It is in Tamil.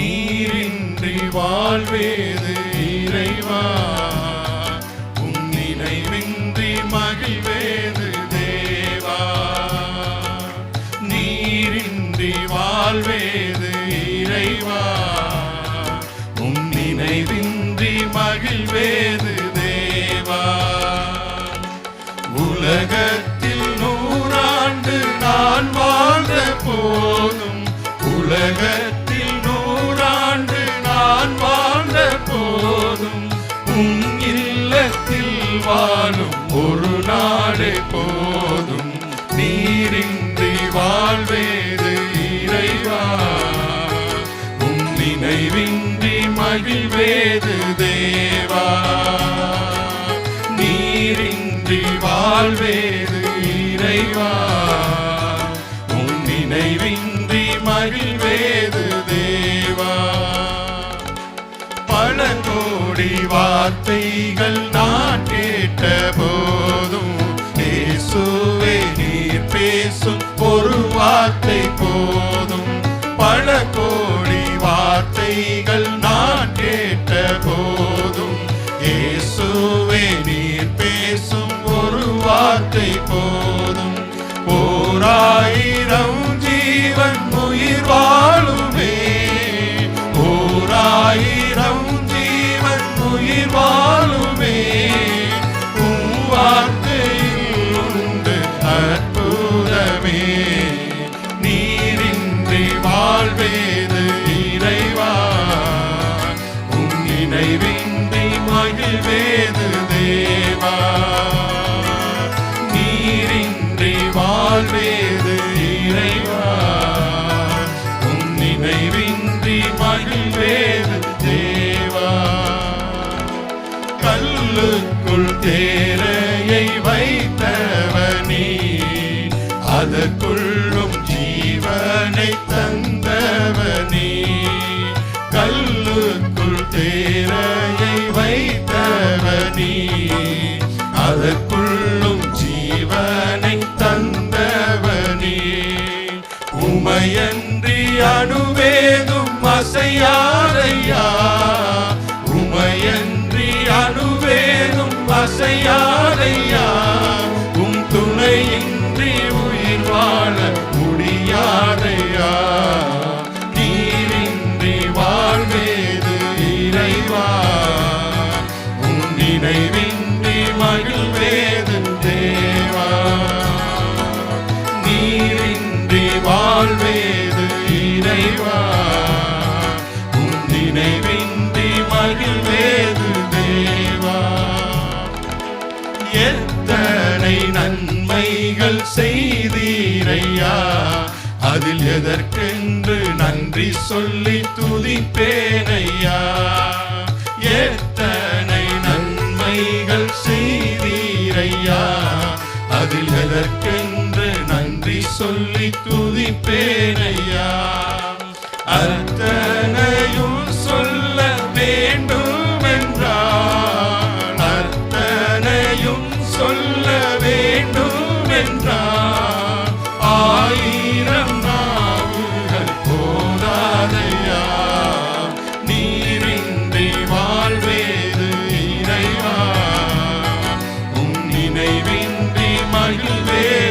நீரின்றி வாழ்வேது இறைவா. உன் நினைவின்றி மகிழ்வேது தேவா. நீரின்றி வாழ்வேது இறைவா. உன் நினைவின்றி மகிழ்வேது தேவா. உலகத்தில் நூறாண்டு நான் வாழ்ந்த போதும் உலகத்தில் போதும். நீரின்றி வாழ்வேது இறைவா. உன் நினைவின்றி மகிழ்வேது தேவா. நீரின்றி வாழ்வேது இறைவா. உன் நினைவின்றி மகிழ்வேது தேவா. பல கோடி வார்த்தைகள் நான் கேட்ட பேசும் ஒரு வார்த்தை போதும். பல கோடி வார்த்தைகள் நான் கேட்ட போதும். இயேசுவே நீர் பேசும் ஒரு வார்த்தை போதும். ஓராயிரம் தேரையை வைத்தவனி அதற்குள்ளும் ஜீவனை தந்தவனி. கல்லுக்குள் தேரையை வைத்தவனி அதற்குள்ளும் ஜீவனை தந்தவனி. உமையன்றி அணுவேதும் அசையாரையா அசையாதையா உம் துணையின்றி உயிர் வாழ முடியாதையா? நீரின்றி வாழ்வேது இறைவா? உன் நினைவின்றி மகிழ்வேது தேவா? நீரின்றி வாழ்வேது இறைவா? உன் நினைவின்றி மகிழ்வே செய்தீரையா? அதில் எதற்கென்று நன்றி சொல்லி துதிப்பேனையா எத்தனை நன்மைகள் செய்தீரையா? அதில் எதற்கென்று நன்றி சொல்லி துதிப்பேனையா அத்தனையும் sangue do meu.